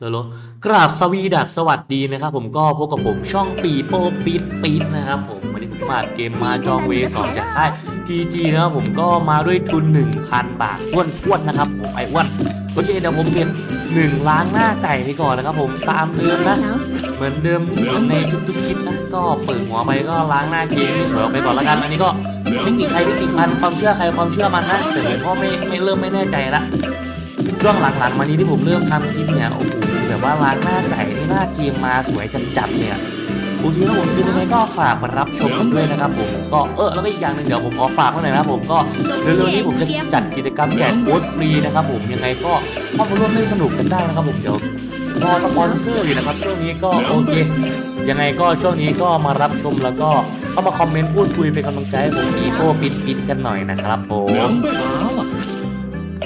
โลโลกราบสวีดัสสวัสดีนะครับผมก็พบกับผมช่องปีโป้ปีดปีดนะครับผมวันนี้ผมมาเกมมาจองเวสองจากค่าย PG นะครับผมก็มาด้วยทุน 1,000 บาทท้วนท้วนนะครับผมไอ้อ้วนโอเคเดี๋ยวผมเป็นหนึ่งล้างหน้าไก่ไปก่อนนะครับผมตามเดิมนะ เหมือนเดิมเหมือนในทุกๆคลิปนะก็เปิดหัวไปก็ล้างหน้าเกมให้สวยอไปก่อนละกันอันนี้ก็เทคนิคใครเทคนิคมันความเชื่อใครความเชื่อมันนะแต่ผมก็ไม่ไม่เริ่มไม่แน่ใจละช่วงหลังๆมานี้ที่ผมเริ่มทำคลิปเนี่ยโอ้โห แบบว่าล้างหน้าไก่ที่หน้าเกมมาสวยจัดๆเนี่ยโอเคครับผมคือยังไงก็ฝากมารับชมกันด้วยนะครับผมก็เออแล้วก็อีกอย่างหนึ่งเดี๋ยวผมขอฝากไว้หน่อยนะครับผมก็เร็วๆนี้ผมจะจัดกิจกรรมแจกโค้ดฟรีนะครับผมยังไงก็เข้ามาร่วมเล่นสนุกกันได้นะครับผมเดี๋ยวรอสปอนเซอร์อยู่นะครับช่วงนี้ก็โอเค ยังไงก็ช่วงนี้ก็มารับชมแล้วก็เข้ามาคอมเมนต์พูดคุยเป็นกำลังใจให้ผมอีโก้ปิดปิดกันหน่อยนะครับผม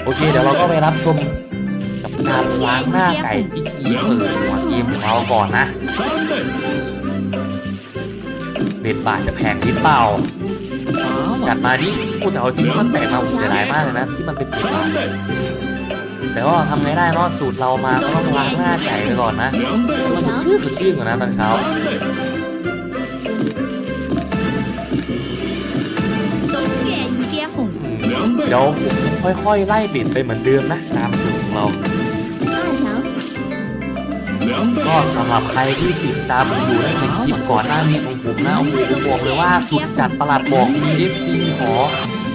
โอเคเดี๋ยวเราก็ไปรับชม การล้างหน้าไก่พิธีเปิดหัวทีมของเราก่อนนะเบ็ดบาทจะแพงหรือเปล่าจัดมาดิพูดแต่เอาจริงมันแตกมาผมจะได้มากเลยนะที่มันเป็นเบ็ดบาทแต่ว่าทำไงได้นอะสูตรเรามาก็ต้องล้างหน้าไก่ไปก่อนนะมันชื่อสุดชื่อก่อนนะตอนเช้าเดี๋ยวค่อยๆไล่บิดไปเหมือนเดิมนะตามสูตรของเรา ก็สำหรับใครที่ติดตามผมอยู่ในคลิปก่อนหน้านี้ของผมนะโอ้โหผมบอกเลยว่าสุดจัดประหลาดบอกมีเอฟซีขอ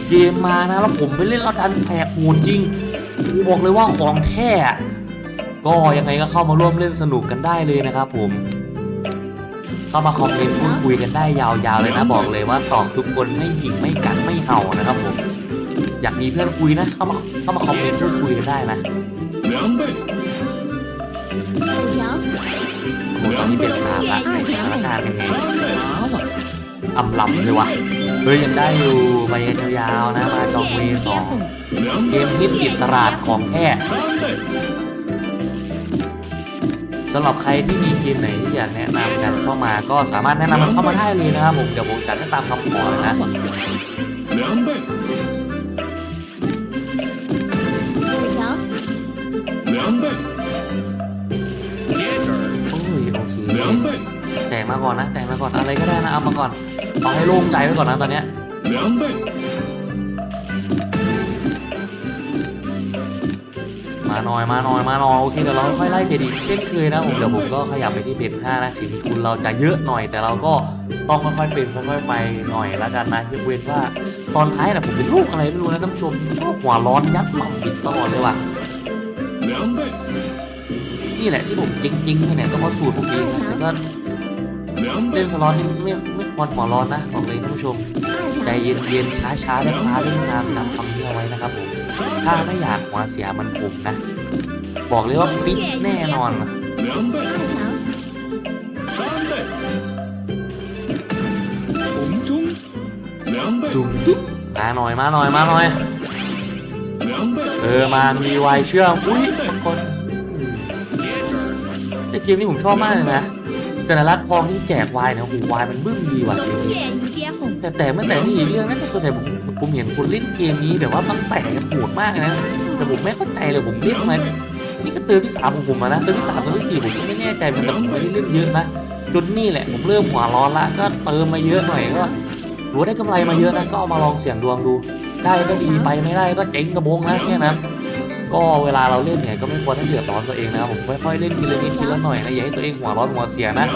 เกมมานะแล้วผมไปเล่นแล้วดันแผกหูจริงบอกเลยว่าของแท้ก็ยังไงก็เข้ามาร่วมเล่นสนุกกันได้เลยนะครับผมเข้ามาคอมเมนต์พูดคุยกันได้ยาวๆเลยนะบอกเลยว่าตอบทุกคนไม่หยิ่งไม่กัดไม่เห่านะครับผมอยากมีเพื่อนคุยนะเข้ามาเข้ามาคอมเมนต์พูดคุยกันได้นะ ตอนนี้เบรนสามละสถานการณ์เป็นไงอ่ำล้ำเลยวะเฮ้ยยังได้อยู่ไปยาวๆนะมาจองเวสองเกมฮิจิตลาดของแท้สำหรับใครที่มีเกมไหนที่อยากแนะนำกันเข้ามาก็สามารถแนะนำมันเข้ามาได้เลยนะครับผมเดี๋ยวผมจัดให้ตามคำขอนะ两倍。 แต่งมาก่อนนะแต่งมาก่อนอะไรก็ได้นะเอามาก่อนเอาให้โล่งใจไว้ก่อนนะตอนเนี้ยมาหน่อยมาหน่อยมาหน่อยโอเคเดี๋ยวเราค่อยไล่เจดีเช่นเคยนะผมเดี๋ยวผมก็ขยับไปที่เบ็ดห้านะถึงทุนเราจะเยอะหน่อย แต่เราก็ต้องค่อยๆเป็นค่อยๆไปหน่อยแล้วกันนะยกเว้นว่าตอนท้ายนะผมเป็นลูกอะไรไม่รู้นะท่านผู้ชมชอบหัวร้อนยัดหม่ำบิดตลอดเลยว่ะ นี่แหละที่ผมจริงๆไปเนี่ยต้องเอาสูตรผมเองนะแต่ก็เล่นสล็อตนี่ไม่ไม่ควรหัวร้อนนะบอกเลยท่านผู้ชม ใจเย็นๆช้าๆละช้าเล่นตามตาคำนี้เอาไว้นะครับผมถ้าไม่อยากหัวเสียมันผมนะ บอกเลยว่าปิดแน่นอนจุ๊บมาหน่อยมาหน่อยมาหน่อยเออมามีไวเชื่อมอุ้ย มนี้ผมชอบมากเลยนะสัญลักษณ์องที่แจกวายนะหูวายมันบึ้มดีว่ะแต่แต่เมื่อแต่นี่อีกเรื่องนั้นส่วนใหญ่ผมผมเห็นคนเล่นเกมนี้แบบว่ามันแต่กันโหดมากนะแต่ผมไม่เข้าใจเลยผมเล่นมานี่ก็เติมที่สามของผมมานะเติมที่สามเติมที่สี่ผมก็ไม่แน่ใจเหมันแต่ผมไม่ได้เล่นเยอะนะจนนี่แหละผมเริ่มหัวร้อนละก็เติมมาเยอะหน่อยก็รู้ได้กำไรมาเยอะนะก็เอามาลองเสี่ยงดวงดู ได้ก็ดีไปไม่ได้ก็เจ๊งกระบงนะแค่นั้น ก็เวลาเราเล่นเนี่ยก็ไม่ควรให้เดือดร้อนตัวเองนะครับผมค่อยๆเล่นทีละนิดทีละหน่อยนะอย่าให้ตัวเองหัวร้อนหัวเสียนะ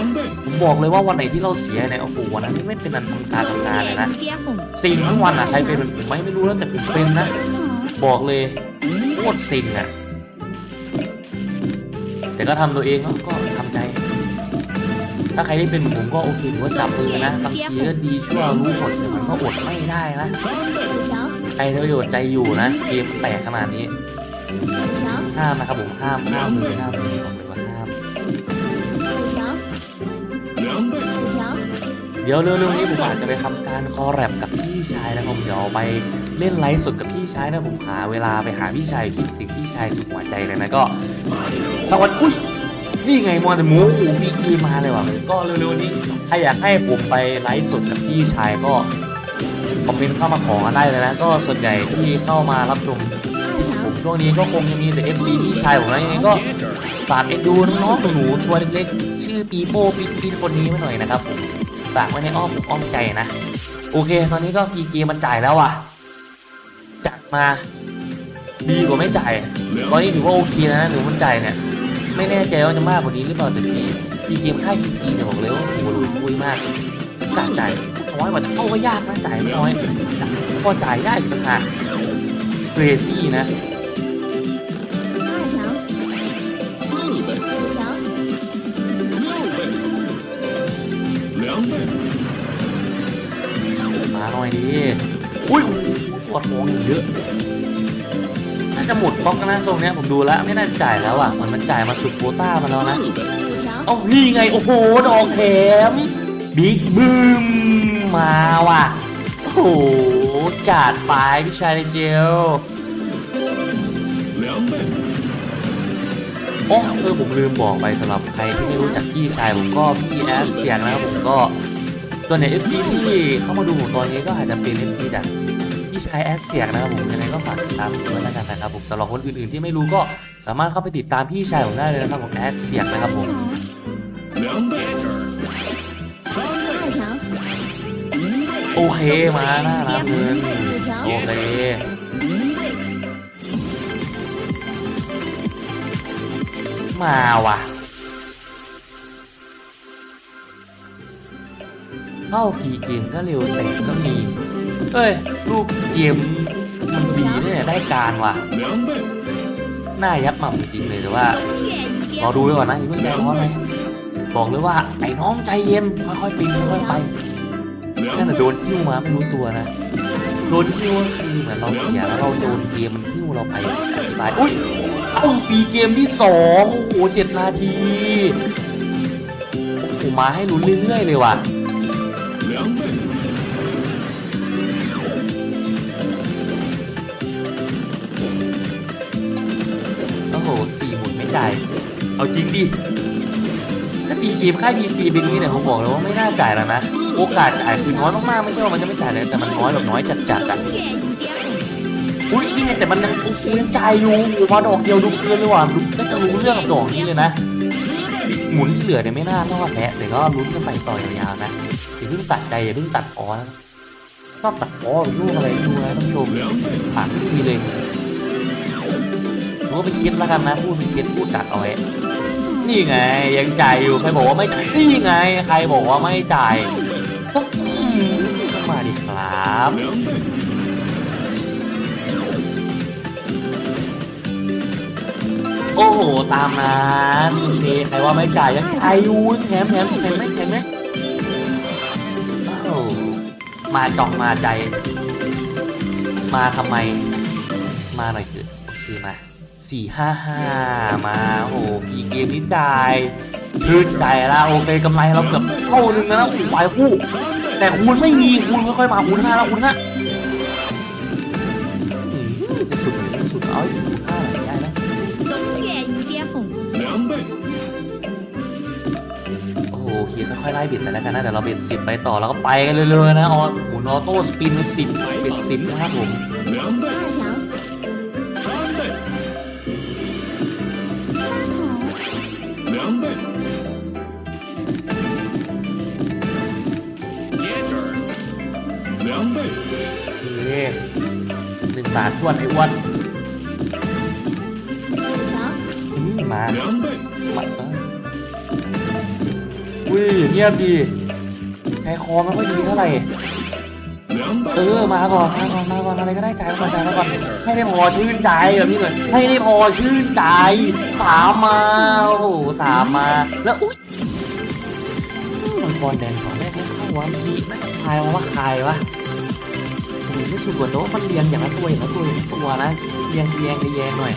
ผมบอกเลยว่าวันไหนที่เราเสียเนี่ยโอ้โหวันนั้นไม่เป็นอันทำการทำงานเลยนะสิงทั้งวันอะใครเป็นผมไม่ไม่รู้แล้วแต่ผมเป็นนะ บอกเลยโคตรสิงอะแต่ก็ทำตัวเองก็ทำใจ ถ้าใครได้เป็นผมก็โอเคถือว่าจับมือนะบางทีก็ดีชั่วรู้หมดผลมันก็อดไม่ได้นะใครจะปรโยชน์ใจอยู่นะเกมแตกขนาดนี้ ห้ามนะครับผมห้ามห้ามมือห้ามมือผมเลยว่าห้ามเดี๋ยวเร็วอนี้ผมอาจจะไปทำการคอแรปกับพี่ชายนะครับเดี๋ยวไปเล่นไลฟ์สดกับพี่ชายนะผมหาเวลาไปหาพี่ชายคิดถึงพี่ชายสุดหัวใจเลยนะก็สวัสดีนี่ไงมอนแต่หมูมีกีมาเลยว่ะก็เร็วๆนี้ใครอยากให้ผมไปไลฟ์สดกับพี่ชายก็คอมเมนต์เข้ามาขอได้เลยนะ ก็ส่วนใหญ่ที่เข้ามารับชม ช่วงนี้ก็คงจะมีแต่เอฟซีพี่ชายผมนะยังไงก็ฝากเอ็นดูน้องๆหนูๆตัวเล็กๆ ชื่อปีโป้ปีปีคนนี้ไว้หน่อยนะครับผมฝากไว้ในอ้อมอ้อมใจนะ โอเค ตอนนี้ก็พีเกมมันจ่ายแล้วอะจัดมา ดีกว่าไม่จ่าย ตอนนี้ถือว่าโอเคนะหรือมันจ่ายเนี่ย ไม่แน่ใจว่าจะมากกว่านี้หรือเปล่าแต่พีพีเกมค่ายพีจีจะบอกเลยว่าโอ้โหรวยคุยมากจ่ายจ่ายน้อยกว่าจะเข้าก็ยากนะจ่ายน้อยพอจ่ายยากอีกต่างหากเกรซี่นะ หน่อยดิอุ้ยปวดหัวเยอะน่าจะหมดบล็อกนะทรงเนี้ยผมดูแล้วไม่น่าจ่ายแล้วอะมัอนมันจ่ายมาสุดโควตามาแล้วนะเอ้านี่ไงโอ้โหดอกแถมบิ๊กบึ้มมาว่ะโอ้โหจัดไปพี่ชายในเจลโอ้เออผมลืมบอกไปสำหรับใครที่ไม่รู้จักพี่ชายผมก็พี่แอสเสียงนะครับผมก็ วนใน FC ที่เข้ามาดูผมตอนนี้ก็อาจจะเป็น FC จากที่ใช้แอสเสียงนะครับผมยังไงก็ฝากติดตามด้วยนะครับผมสำหรับคนอื่นๆที่ไม่รู้ก็สามารถเข้าไปติดตามพี่ชายผมได้เลยนะครับผมแอสเสียงนะครับผมโอเคมาหน้ารับเลยโอเคมาว่ะ เข้าฟรีเกมก็เร็วแต่ก็มี เอ้ย รูปเกมมันดีเนี่ยได้การว่ะน่ายับหม่ำจริงเลยแต่ว่าเราดูไว้ก่อนนะอย่าเพิ่งใจร้อนไหมบอกเลยว่าไอ้น้องใจเย็นค่อยๆปีนค่อยๆไปนั่นแหะโดนหิ้วมาไม่รู้ตัวนะโดนหิ้วคือเหมือนเราเสียแล้วเราโดนเกมมันหิ้วเราไปตายอุ้ยเอ้าปีเกมที่สองโอ้โหเจ็ดนาทีโอ้โหมาให้ลุ้นเรื่อยๆเลยว่ะ 两倍、โอ้โหสี่หมุนไม่จ่าย เอาจริงดิ ถ้าตีเกมค่ายพีจีเป็นนี้เนี่ยผมบอกเลยว่าไม่น่าจ่ายแล้วนะ โอกาสจ่ายคือน้อยมากๆ ไม่ใช่ว่ามันจะไม่จ่ายเลยแต่มันน้อยแบบน้อยจัดๆอะอุ้ยนี่ไงแต่มันยังโอ้โหยังจ่ายอยู่โอ้โหมาดอกเดียวดูเกินเลยว่ะดูน่าจะรู้เรื่องกับดอกนี้เลยนะ หมุนที่เหลือเนี่ยไม่น่ารอดแหละแต่ก็ลุ้นกันไปต่อยาวๆนะ พิ่งตัดใจอย่าเพิ่งตัดอ้อนะชอบตัดอ้อหอลูกอะไรดูนะท่านผู้ชมผ่านที่เลยถือว่าเปคิดแล้วกันนะพูดเป็นคิดพูดตัดเอาไว้นี่ไงยังจ่ายอยู่ใครบอกว่าไม่จ่ายนี่ไง ใครบอกว่าไม่จ่ายมาดิครับโอ้โห ตามนั้นเคสใครว่าไม่จ่ายยังจ่ายอยู่แถมแถมแถมไหมแถมไหม มาจองมาใจ มาทำไม มาหน่อยคือคือมาสี่ห้าห้ามาโอ้โหพีเกมนี้จ่ายชื่นใจแล้วโอเคกำไรเราเกือบเท่านึงแล้วนะโอ้โหไปคู่ แต่คูณไม่มีคูณค่อยๆมาคูณห้าแล้วคูณห้า บิดไปแล้วกันนะแต่เราเบ็ดสิบไปต่อแล้วก็ไปกันเรื่อยๆนะออหมุนออโต้สปินสิบเบ็ดสิบนะครับผมหนึ่งบาททวนไอ้อ้นมามา อุ้ยเงียบดีใจคอไม่ค่อยดีเท่าไหร่เอ，อมาก่อนมาก่อนมาก่อนอะไรก็ได้จ่ายมาก่อนจ่ายมาก่อนให้ได้พอชื่นใจแบบนี้เลยให้ได้พอชื่นใจสามมาโอ้โหสามมาแล้วอุ้ยมังกรแดงของแรกไม่เข้าวะเมื่อกี้น่าจะคายว่าคายวะโอ้โหไม่สุดกว่าแต่ว่ามันเรียงอย่างละตัวอย่างละตัวอย่างละตัวนะเรียงเรียงเรียงหน่อย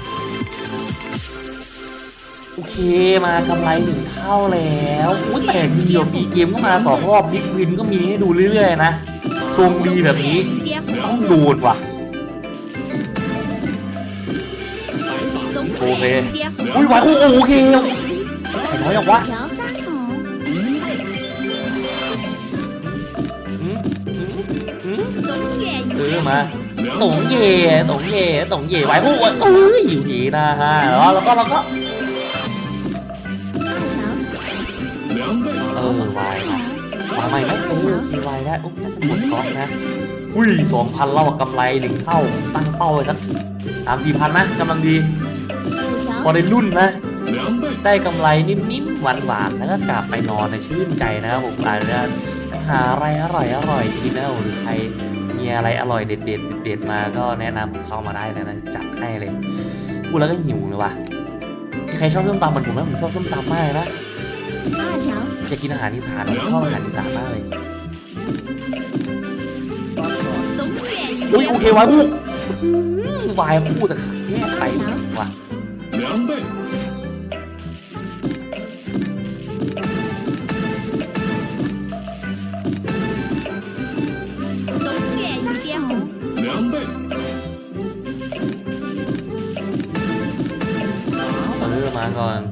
โอเคมากำไรหนึ่งเท่าแล้วอุ้ยแตกเดียวปีเกมก็มาสองรอบบิ๊กวินก็มีให้ดูเรื่อยๆนะทรงดีแบบนี้ต้องดูดว่ะโอเคอุ้ยไหวโอ้โอเคน้อยอย่างวะซื้อมาตงเย่ตงเย่ตงเย่ไว้พวกเอ้ยอยู่ดีนะฮะแล้วแล้วก็แล้วก็ เอไปไหมโอ้มีไยได้อุ๊บน่าจะหมดกองนะอุ้ยสองพันเล่ากำไรหนึ่งเท่า ตั้งเป้าไว้สักสามสี่พันนะกำลังดี พอได้รุ่นนะ ได้กำไรนิ่มๆหวานๆแล้วก็กลับไปนอนในชื่นใจนะครับผมอาจจะหาอะไรอร่อยอร่อยที่นะหรือใครมีอะไรอร่อยเด็ดเด็ดเมาก็แนะนำเข้ามาได้เลยนะจัดให้เลยพูดแล้วก็หิวเลยว่ะใครชอบส้มตำเหมือนผมไหมผมชอบส้มตำมากนะ อยากกินอาหารอีสานชอบอาหารอีสานมากเลยอุ้ยโอเควะยคู่วายคู่แต่ขาแยกไปว่ะเออมาก่อน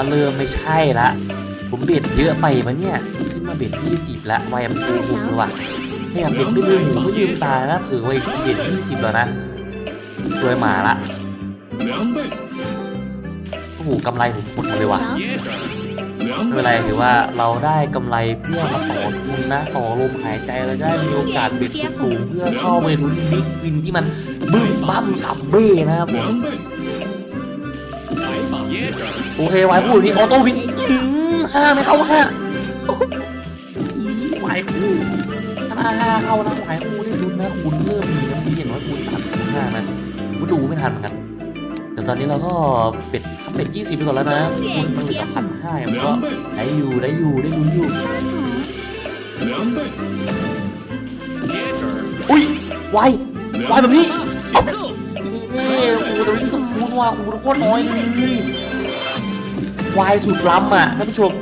ว่าเริ่มไม่ใช่ละ ผมเบ็ดเยอะไปปะเนี่ย ขึ้นมาเบ็ดยี่สิบละวายอัมตูผมเลยว่ะพยายามเบ็ดไม่ลืมผมก็ยืมตายนะถือไว้เบ็ดยี่สิบแล้วนะรวยมาละโอ้โหกำไรผมหมดเลยว่ะไม่เป็นไรถือว่าเราได้กำไรเพื่อมาต่อทุนนะต่อลมหายใจเราได้มีโอกาสเบ็ดสูงเพื่อเข้าไปลุ้นบิ๊กวินที่มันบึ้มบั้มสับเบ้นะครับผม โอเควายพูดนี้ออโต้วินห้าไม่เข้าห้าวายคู่ถ้าห้าเข้านะวายคู่นี่ลุ้นนะคุณเพิ่มมีน้ำดีอย่น้อยคุณสามคูณห้านะกูดูไม่ทันเหมือนกันแต่ตอนนี้เราก็เป็ดซับเป็ดยี่สิบไปก่อนแล้วนะคุณมันเหลือพันห้าอย่างก็ได้อยู่ได้อยู่ได้ลุ้นอยู่อุ้ยวายวายแบบนี้นี่กูจะวิ่งสุดคูณว่ากูโคตรน้อยเลย วายสุดล้ำอะท่านผู้ชม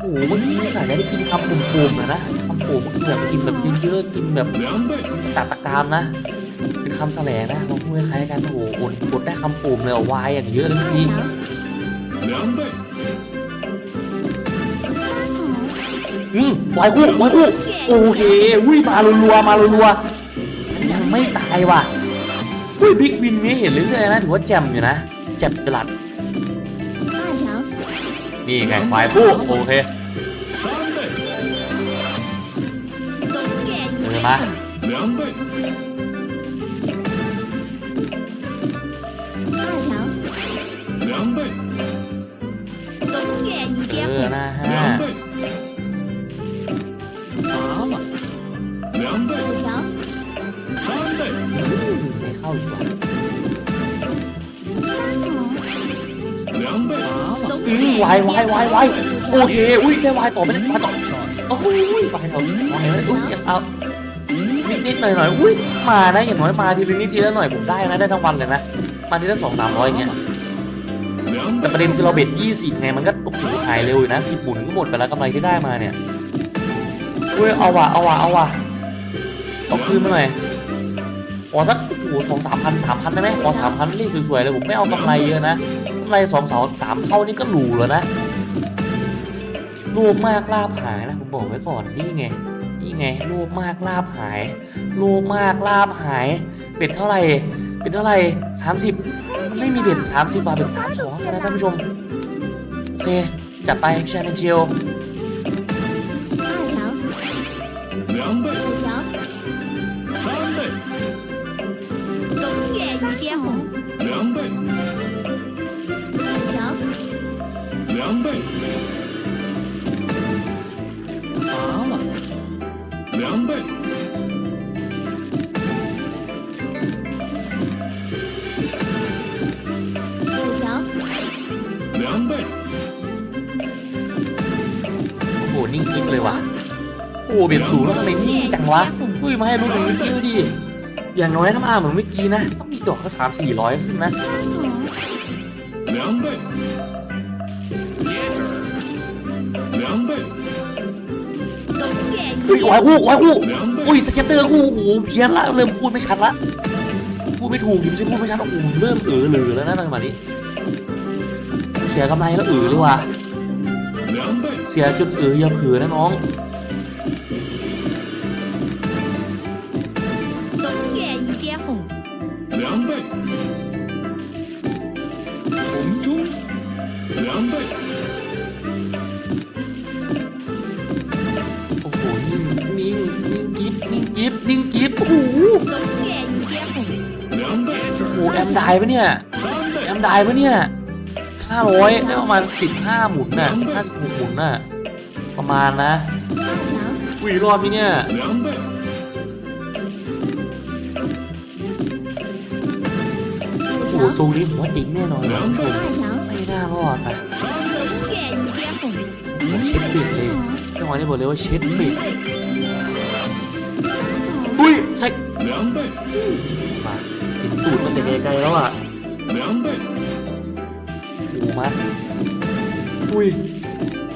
โอ้โหเมื่อกี้สายได้กินคำปุ่มๆนะนะคำปุ่มกินแบบกินแบบเยอะๆกินแบบตาตะกามนะ เป็นคำแสลงนะมันพูคล้ายกันโอ้โหอดอดได้คำปุ่มเลยวายอย่างเยอะเลยพี่อืมวายคู่วายคู่โอเควิยมาลัวๆมาลัวๆยังไม่ตายว่ะ อุ้ยบิ๊กวินนี่เห็นเรื่อยๆนะถือว่าแจ่มอยู่นะแจ่มจลัด นี่ไงควายผู้โอเคเดินมาเออนะฮะ ข้าชมอืมวายวายวายวายโอเค อุ้ยแค่วายต่อไม่ได้วายต่อโอ้ยอุ้ยวายเถอวายอุ้ยเอานิดนิดหน่อยหน่อยอุ้ยมานะอย่างน้อยมาทีละนิดทีละหน่อยผมได้นะได้ทั้งวันเลยนะมาทีละสองสามร้อยเงี้ยแต่ประเด็นคือเราเบ็ดยี่สิบไงมันก็โอ้โหหายเร็วอยู่นะสิบหมุนก็หมดไปแล้วกำไรที่ได้มาเนี่ยอุ้ยเอาว่ะเอาว่ะเอาว่ะเอาคืนมาหน่อย อสักโอ้สองสามพันสามพันได้ไหมขอสามพันรีบสวยๆเลยผมไม่เอากำไรเยอะนะกำไรสองสองสามเท่านี้ก็หรูแล้วนะรูปมากลาบหายนะผมบอกไว้ก่อนนี่ไงนี่ไงรูปมากลาบหายรูปมากลาบหาย เป็ดเท่าไหร่เป็ดเท่าไหร่สามสิบมันไม่มีเป็ดสามสิบบาทเป็ดสามสองนะท่านผู้ชมโอเคจับไปชาแนเจียว。 โอ้เบียดสูงแล้วทำไมนี่จังวะเฮ้ยมาให้รู้หนึ่งคิวดิอย่างน้อยน้ำอาเหมือนเมื่อกี้นะต้องมีดอกก็สามสี่ร้อยขึ้นนะอุ้ยไว้คู่ไว้คู่อุ้ยสเก็ตเตอร์คู่โอ้โหเพี้ยนละเริ่มพูดไม่ชัดละพูดไม่ถูกยิ่ไใช่พูดไม่ชัดโอ้โหเริ่มเออหรือแล้วนะตั้งแต่นี้ เสียกำไรแล้วเออดีกวะเสียจุดเอออย่าเผือนะน้อง 东岳一接红，两倍，红中，两倍， โอ้โหนิ่งนิ่งนิ่งกิฟนิ่งกิฟนิ่งกิฟโอ้โห 东岳一接红，两倍， โอ้โหแอมได้ปะเนี่ย 三 แอ 倍， มได้ปะเนี่ยห้าร้อยได้ประมาณสิบห้าหมุนน่ะสิบห้าสิบหกหมุนน่ะประมาณนะ 二强， อุ้ยรอดไหมเนี่ยโอ้ทรงนี้ผมว่าจริงแน่นอนไม่น่ารอดนะเช็ดปิดเลยจังหวะนี้บอกเลยว่าเช็ดปิดอุ้ยใส่มาเห็นตูดมันแต่ไกลแล้วอะหูมาอุ้ย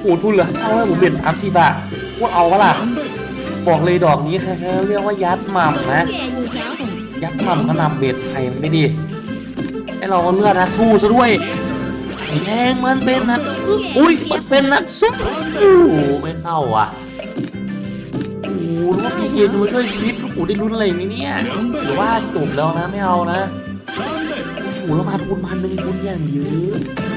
โหดพูดเลยเอาให้ผมเบ็ดสามสี่บาท กูเอาเวล่ะบอกเลยดอกนี้เขๆเรียกว่ายัดหม่ำนะ ยัดหม่ำก็นำเบ็ดใส่ไม่ดีไอเราเลือดนะสู้ซะด้วยแยงมันเป็นนักอุ้ยมันเป็นนักสู้โอ้ไม่เข้าอะโอ้รู้ว่าพี่เย็นมาช่วยชีวิตโอ้ได้ลุ้นอะไรนี้เนี่ยหรือว่าจบแล้วนะไม่เอานะโอ้แล้วมาทุนพันหนึ่งทุนอย่างเยอะ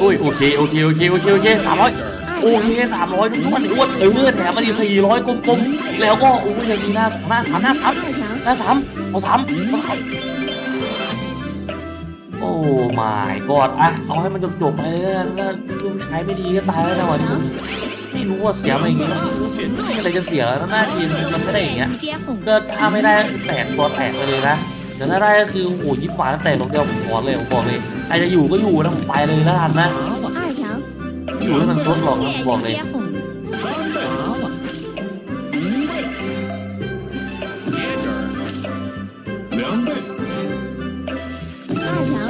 โอ้ยโอเคโอเคโอเคโอเคโอเคสามร้อยโอเคสามร้อยทุกคนอ้วนเออแถมมาดีสี่ร้อยกลมๆแล้วก็โอ้ยยังมีหน้าหน้าสามหน้าสามหน้าสามเอาสามเอาสามโอ้ไม่กอดอะเอาให้มันจบๆไปเลยถ้าลูกใช้ไม่ดีก็ตายแล้วนวันนี้ไม่รู้ว่าเสียมาอย่างงี้ไม่อะไรจะเสียแล้วหน้าทีมมันไม่ได้อย่างเงี้ยก็ถ้าไม่ได้แตกตัวแตกไปเลยนะแต่ถ้าได้ก็คือโอ้ยยิบหวานแตกลงเดียวผมขอเลยผมบอกเลย ครจะอยู่ก็อยู่นะผมไปเลยแล้วกันนะอยู่ให้มันซดหลอกนะผมบอกเลยโ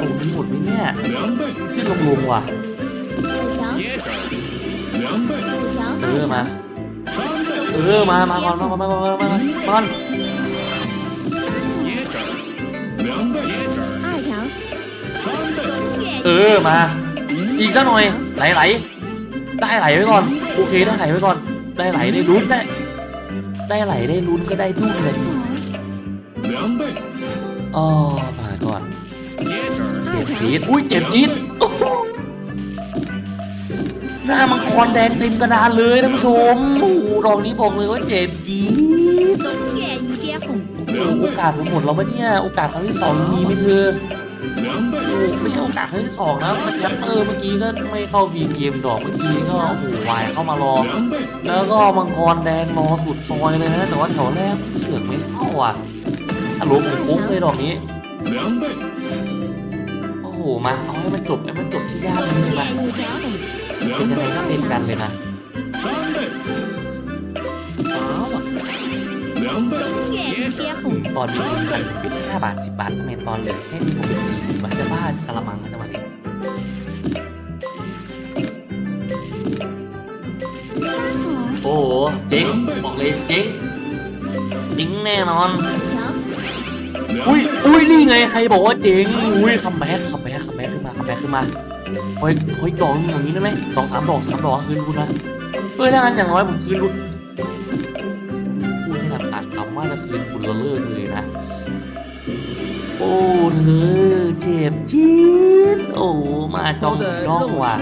อ้ยหมดไหมเนี่ยขึ้นลงลงว่ะเออมาเออมามาก่อนมาก่อนมาก่อนมาก่อน เออมาอีกสักหน่อยไหลไหลได้ไหลไว้ก่อนโอเคได้ไหลไว้ก่อน ได้ไหลได้ลุ้นได้ ได้ไหลได้ลุ้นก็ได้ดุ้งเลยอ๋อมาก่อนเจ็บจี๊ดอุ้ยเจ็บจี๊ดหน้ามังกรแดงเต็มกระดานเลยท่านผู้ชมโอ้รองนี้บอกเลยว่าเจ็บจี๊ดโอกาสของหมดแล้วปะเนี่ย โอกาสครั้งที่สองมีไหมเธอ ไม่ใช่โอกาสเฮ้ยสองนะสแคปเตอร์เมื่อกี้ก็ไม่เข้าบีเกมดอกเมื่อกี้ก็โอ้โหวายเข้ามารอ แล้วก็มังกรแดงรอสุดซอยเลยนะแต่ว่าแถวแรกเสือกไม่เข้าอะอารมณ์คุ้มเลยดอกนี้โอ้โหมาเอาให้มันจบให้มันจบที่ยากเลยมาเป็นยังไงก็เป็นกันเลยนะ ตอนนี้ผมกันเป็นห้าบาทสิบบาททำไมตอนเหลือแค่นี้ผมสี่สิบบาทจะบ้ากะละมังนะจังหวะนี้โอ้โหเจ๊งบอกเลยเจ๊งเจ๊งแน่นอน，อุ้ยอุ้ยนี่ไงใครบอกว่าเจ๋งอุ้ยคัมแบ็กคัมแบ็กคัมแบ็กขึ้นมาคัมแบ็กขึ้นมาคอยคอยดอกอย่างนี้ได้ไหมสองสามดอกสามดอกคืนคุณนะเฮ้ยถ้างั้นอย่างน้อยผมคืนคุณ คือเจ็บจี๊ดโอ้มาจองน้องว่ะ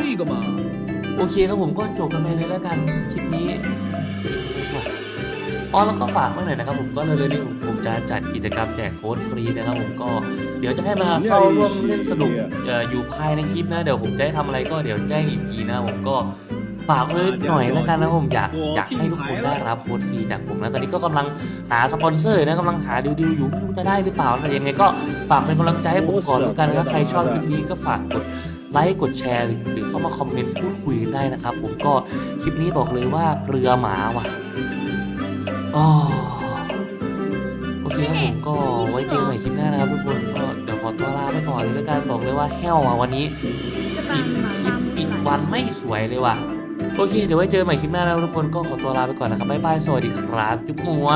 โอเคครับผมก็จบกันไปเลยแล้วกันคลิปนี้อ๋อแล้วก็ฝากไว้หน่อยนะครับผมก็เร็วๆนี่ผมจะจัดกิจกรรมแจกโค้ดฟรีนะครับผมก็เดี๋ยวจะให้มาเข้าร่วมเล่นสนุกอยู่ภายในคลิปนะ เดี๋ยวผมจะให้ทำอะไรก็เดี๋ยวแจ้งอีกทีนะผมก็ ฝากเลยหน่อยแล้วกันนะผมอยากอยากให้ทุกคนได้รับโค้ดฟรีจากผมนะตอนนี้ก็กำลังหาสปอนเซอร์นะกำลังหาดิวดิวๆอยู่ไม่รู้จะได้หรือเปล่าแต่ยังไงก็ฝากเป็นกำลังใจให้ผมก่อนแล้วกันนะใครชอบคลิปนี้ก็ฝากกดไลค์กดแชร์หรือเข้ามาคอมเมนต์พูดคุยกันได้นะครับ ผมก็คลิปนี้บอกเลยว่าเกลือหมาว่ะอ๋อโอเคครับผมก็ไว้เจอกันใหม่คลิปหน้านะครับทุกคนก็เดี๋ยวขอตัวลาไปก่อนเลยแล้วกันบอกเลยว่าแห้วอะวันนี้จะตาปิมดหมาคลิปปิดวันตามไม่สวยเลยว่ะ โอเค เดี๋ยวไว้เจอกันใหม่คลิปหน้าแล้วทุกคนก็ขอตัวลาไปก่อนนะครับบ๊ายบายสวัสดีครับ จุ๊บหัว